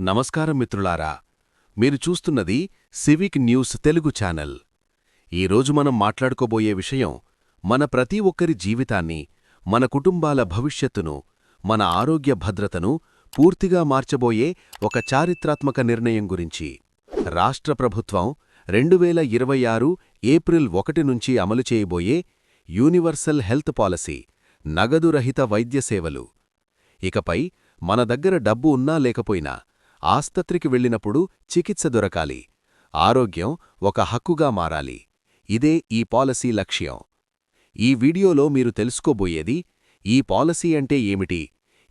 నమస్కారం మిత్రులారా మీరు చూస్తున్నది సివిక్ న్యూస్ తెలుగు ఛానల్. ఈరోజు మనం మాట్లాడుకోబోయే విషయం మన ప్రతి ఒక్కరి జీవితాన్ని మన కుటుంబాల భవిష్యత్తును మన ఆరోగ్య భద్రతను పూర్తిగా మార్చబోయే ఒక చారిత్రాత్మక నిర్ణయం గురించి. రాష్ట్ర ప్రభుత్వం రెండు వేల ఇరవై ఆరు ఏప్రిల్ ఒకటి నుంచి అమలు చేయబోయే యూనివర్సల్ హెల్త్ పాలసీ నగదురహిత వైద్య సేవలు. ఇకపై మన దగ్గర డబ్బు ఉన్నా లేకపోయినా ఆస్పత్రికి వెళ్ళినప్పుడు చికిత్స దొరకాలి. ఆరోగ్యం ఒక హక్కుగా మారాలి. ఇదే ఈ పాలసీ లక్ష్యం. ఈ వీడియోలో మీరు తెలుసుకోబోయేది ఈ పాలసీ అంటే ఏమిటి?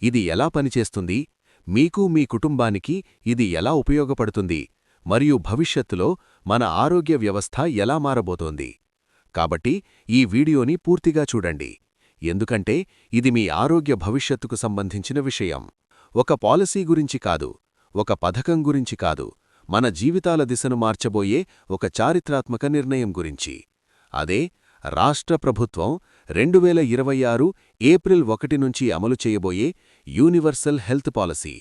ఇది ఎలా పనిచేస్తుంది? మీకు మీ కుటుంబానికి ఇది ఎలా ఉపయోగపడుతుంది? మరియు భవిష్యత్తులో మన ఆరోగ్య వ్యవస్థ ఎలా మారబోతోంది? కాబట్టి ఈ వీడియోని పూర్తిగా చూడండి. ఎందుకంటే ఇది మీ ఆరోగ్య భవిష్యత్తుకు సంబంధించిన విషయం. ఒక పాలసీ గురించి కాదు. ఒక పథకం గురించి కాదు మన జీవితాల దిశను మార్చబోయే ఒక చారిత్రాత్మక నిర్ణయం గురించి. అదే రాష్ట్ర ప్రభుత్వం రెండు వేల ఇరవై ఆరు ఏప్రిల్ ఒకటి నుంచి అమలు చేయబోయే యూనివర్సల్ హెల్త్ పాలసీ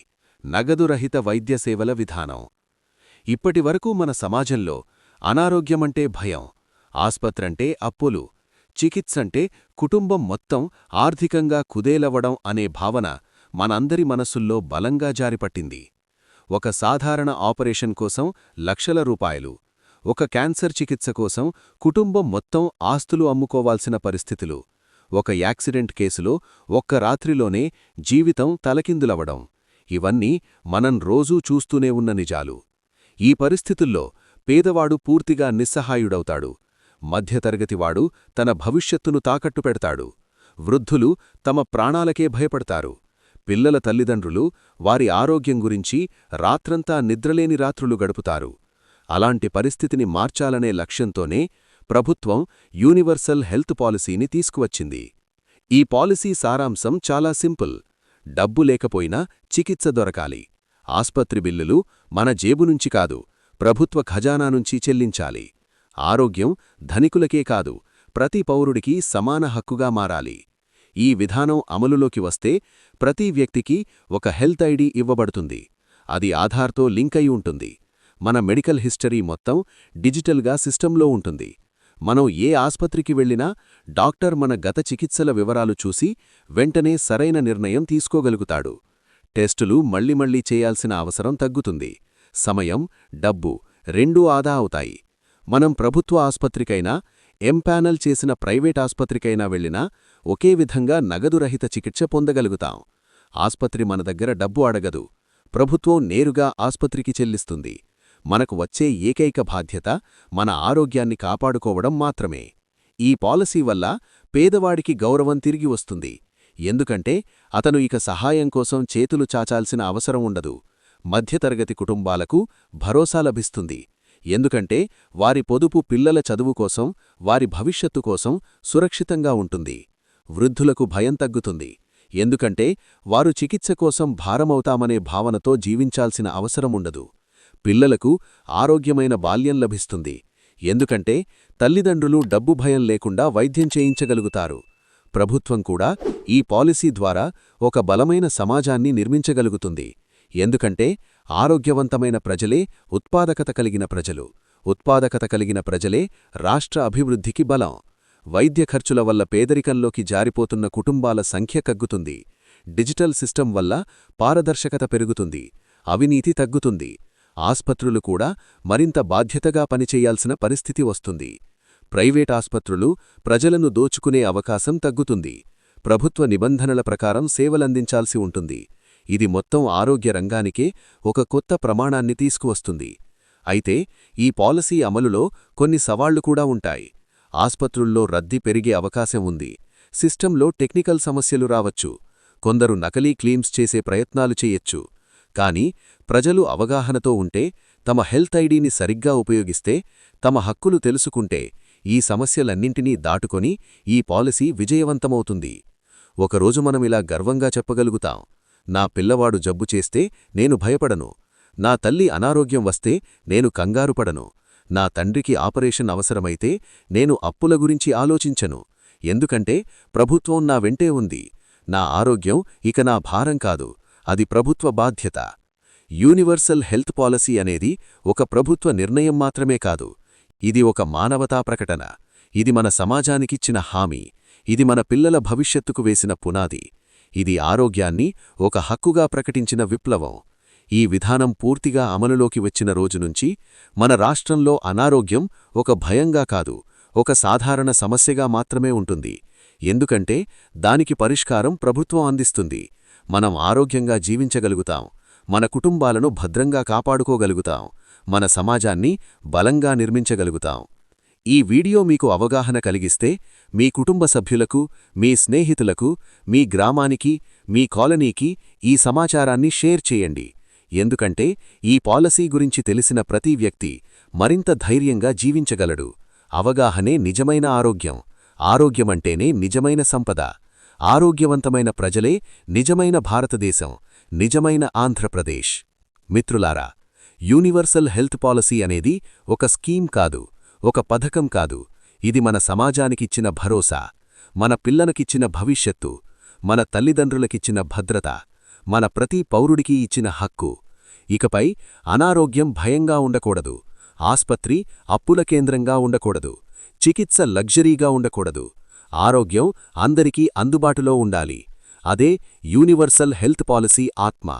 నగదురహిత వైద్య సేవల విధానం. ఇప్పటివరకు మన సమాజంలో అనారోగ్యమంటే భయం ఆస్పత్రంటే అప్పులు చికిత్సంటే కుటుంబం మొత్తం ఆర్థికంగా కుదేలవడం అనే భావన మనందరి మనసుల్లో బలంగా జారిపట్టింది. ఒక సాధారణ ఆపరేషన్ కోసం లక్షల రూపాయలు. ఒక క్యాన్సర్ చికిత్స కోసం కుటుంబం మొత్తం ఆస్తులు అమ్ముకోవాల్సిన పరిస్థితులు. ఒక యాక్సిడెంట్ కేసులో ఒక్క రాత్రిలోనే జీవితం తలకిందులవడం ఇవన్నీ మనం రోజూ చూస్తూనే ఉన్న నిజాలు. ఈ పరిస్థితుల్లో పేదవాడు పూర్తిగా నిస్సహాయుడవుతాడు. మధ్యతరగతివాడు తన భవిష్యత్తును తాకట్టు పెడతాడు. వృద్ధులు తమ ప్రాణాలకే భయపడతారు. పిల్లల తల్లిదండ్రులు వారి ఆరోగ్యం గురించి రాత్రంతా నిద్రలేని రాత్రులు గడుపుతారు. అలాంటి పరిస్థితిని మార్చాలనే లక్ష్యంతోనే ప్రభుత్వం యూనివర్సల్ హెల్త్ పాలసీని తీసుకువచ్చింది. ఈ పాలసీ సారాంశం చాలా సింపుల్. డబ్బు లేకపోయినా చికిత్స దొరకాలి. ఆస్పత్రి బిల్లులు మన జేబు నుంచి కాదు ప్రభుత్వ ఖజానా నుంచి చెల్లించాలి. ఆరోగ్యం ధనికులకే కాదు ప్రతి పౌరుడికి సమాన హక్కుగా మారాలి. ఈ విధానం అమలులోకి వస్తే ప్రతి వ్యక్తికి ఒక హెల్త్ ఐడి ఇవ్వబడుతుంది. అది ఆధార్తో లింక్ అయి ఉంటుంది. మన మెడికల్ హిస్టరీ మొత్తం డిజిటల్గా సిస్టంలో ఉంటుంది. మనం ఏ ఆస్పత్రికి వెళ్ళినా డాక్టర్ మన గత చికిత్సల వివరాలు చూసి వెంటనే సరైన నిర్ణయం తీసుకోగలుగుతాడు. టెస్టులు మళ్ళీ మళ్ళీ చేయాల్సిన అవసరం తగ్గుతుంది. సమయం డబ్బు రెండూ ఆదా అవుతాయి. మనం ప్రభుత్వ ఆస్పత్రికైనా ఎంపానల్ చేసిన ప్రైవేట్ ఆస్పత్రికైనా వెళ్ళినా ఒకే విధంగా నగదురహిత చికిత్స పొందగలుగుతాం. ఆస్పత్రి మన దగ్గర డబ్బు అడగదు. ప్రభుత్వం నేరుగా ఆస్పత్రికి చెల్లిస్తుంది. మనకు వచ్చే ఏకైక బాధ్యత మన ఆరోగ్యాన్ని కాపాడుకోవడం మాత్రమే. ఈ పాలసీ వల్ల పేదవాడికి గౌరవం తిరిగి వస్తుంది. ఎందుకంటే అతను ఇక సహాయం కోసం చేతులు చాచాల్సిన అవసరం ఉండదు. మధ్యతరగతి కుటుంబాలకు భరోసా లభిస్తుంది. ఎందుకంటే వారి పొదుపు పిల్లల చదువు కోసం వారి భవిష్యత్తు కోసం సురక్షితంగా ఉంటుంది. వృద్ధులకు భయం తగ్గుతుంది. ఎందుకంటే వారు చికిత్స కోసం భారమవుతామనే భావనతో జీవించాల్సిన అవసరముండదు పిల్లలకు ఆరోగ్యమైన బాల్యం లభిస్తుంది. ఎందుకంటే తల్లిదండ్రులు డబ్బు భయం లేకుండా వైద్యం చేయించగలుగుతారు. ప్రభుత్వం కూడా ఈ పాలసీ ద్వారా ఒక బలమైన సమాజాన్ని నిర్మించగలుగుతుంది. ఎందుకంటే ఆరోగ్యవంతమైన ప్రజలే ఉత్పాదకత కలిగిన ప్రజలు. ఉత్పాదకత కలిగిన ప్రజలే రాష్ట్ర అభివృద్ధికి బలం. వైద్య ఖర్చుల వల్ల పేదరికంలోకి జారిపోతున్న కుటుంబాల సంఖ్య కగ్గుతుంది. డిజిటల్ సిస్టమ్ వల్ల పారదర్శకత పెరుగుతుంది. అవినీతి తగ్గుతుంది. ఆస్పత్రులు కూడా మరింత బాధ్యతగా పనిచేయాల్సిన పరిస్థితి వస్తుంది. ప్రైవేట్ ఆస్పత్రులు ప్రజలను దోచుకునే అవకాశం తగ్గుతుంది. ప్రభుత్వ నిబంధనల ప్రకారం సేవలందించాల్సి ఉంటుంది. ఇది మొత్తం ఆరోగ్య రంగానికే ఒక కొత్త ప్రమాణాన్ని తీసుకువస్తుంది. అయితే ఈ పాలసీ అమలులో కొన్ని సవాళ్ళు కూడా ఉంటాయి. ఆస్పత్రుల్లో రద్దీ పెరిగే అవకాశం ఉంది. సిస్టంలో టెక్నికల్ సమస్యలు రావచ్చు. కొందరు నకలీ క్లీమ్స్ చేసే ప్రయత్నాలు చేయొచ్చు. కాని ప్రజలు అవగాహనతో ఉంటే తమ హెల్త్ ఐడీని సరిగ్గా ఉపయోగిస్తే తమ హక్కులు తెలుసుకుంటే ఈ సమస్యలన్నింటినీ దాటుకొని ఈ పాలసీ విజయవంతమవుతుంది. ఒకరోజు మనమిలా గర్వంగా చెప్పగలుగుతాం. నా పిల్లవాడు జబ్బు చేస్తే నేను భయపడను. నా తల్లి అనారోగ్యం వస్తే నేను కంగారుపడను నా తండ్రికి ఆపరేషన్ అవసరమైతే నేను అప్పుల గురించి ఆలోచించను. ఎందుకంటే ప్రభుత్వం నా వెంటే ఉంది. నా ఆరోగ్యం ఇక నా భారం కాదు. అది ప్రభుత్వ బాధ్యత. యూనివర్సల్ హెల్త్ పాలసీ అనేది ఒక ప్రభుత్వ నిర్ణయం మాత్రమే కాదు. ఇది ఒక మానవతా ప్రకటన. ఇది మన సమాజానికిచ్చిన హామీ. ఇది మన పిల్లల భవిష్యత్తుకు వేసిన పునాది. ఇది ఆరోగ్యాన్ని ఒక హక్కుగా ప్రకటించిన విప్లవం. ఈ విధానం పూర్తిగా అమలులోకి వచ్చిన రోజునుంచి మన రాష్ట్రంలో అనారోగ్యం ఒక భయంగా కాదు ఒక సాధారణ సమస్యగా మాత్రమే ఉంటుంది. ఎందుకంటే దానికి పరిష్కారం ప్రభుత్వం అందిస్తుంది. మనం ఆరోగ్యంగా జీవించగలుగుతాం మన కుటుంబాలను భద్రంగా కాపాడుకోగలుగుతాం మన సమాజాన్ని బలంగా నిర్మించగలుగుతాం. ఈ వీడియో మీకు అవగాహన కలిగిస్తే మీ కుటుంబ సభ్యులకు మీ స్నేహితులకు మీ గ్రామానికి మీ కాలనీకి ఈ సమాచారాన్ని షేర్ చేయండి. ఎందుకంటే ఈ పాలసీ గురించి తెలిసిన ప్రతి వ్యక్తి మరింత ధైర్యంగా జీవించగలడు. అవగాహనే నిజమైన ఆరోగ్యం. ఆరోగ్యమంటేనే నిజమైన సంపద. ఆరోగ్యవంతమైన ప్రజలే నిజమైన భారతదేశం నిజమైన ఆంధ్రప్రదేశ్. మిత్రులారా యూనివర్సల్ హెల్త్ పాలసీ అనేది ఒక స్కీమ్ కాదు. ఒక పథకం కాదు. ఇది మన సమాజానికిచ్చిన భరోసా. మన పిల్లనకిచ్చిన భవిష్యత్తు. మన తల్లిదండ్రులకిచ్చిన భద్రత. మన ప్రతి పౌరుడికి ఇచ్చిన హక్కు. ఇకపై అనారోగ్యం భయంగా ఉండకూడదు. ఆస్పత్రి అప్పుల కేంద్రంగా ఉండకూడదు. చికిత్స లగ్జరీగా ఉండకూడదు. ఆరోగ్యం అందరికీ అందుబాటులో ఉండాలి. అదే యూనివర్సల్ హెల్త్ పాలసీ ఆత్మ.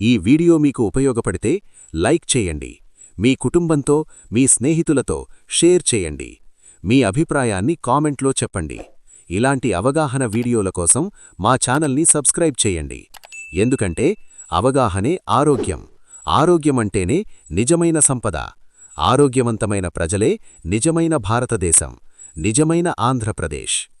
ఈ వీడియో మీకు ఉపయోగపడితే లైక్ చేయండి. మీ కుటుంబంతో మీ స్నేహితులతో షేర్ చేయండి. మీ అభిప్రాయాన్ని కామెంట్లో చెప్పండి. ఇలాంటి అవగాహన వీడియోల కోసం మా ఛానల్ని సబ్స్క్రైబ్ చేయండి. ఎందుకంటే అవగాహనే ఆరోగ్యం. ఆరోగ్యమంటేనే నిజమైన సంపద. ఆరోగ్యవంతమైన ప్రజలే నిజమైన భారతదేశం. నిజమైన ఆంధ్రప్రదేశ్.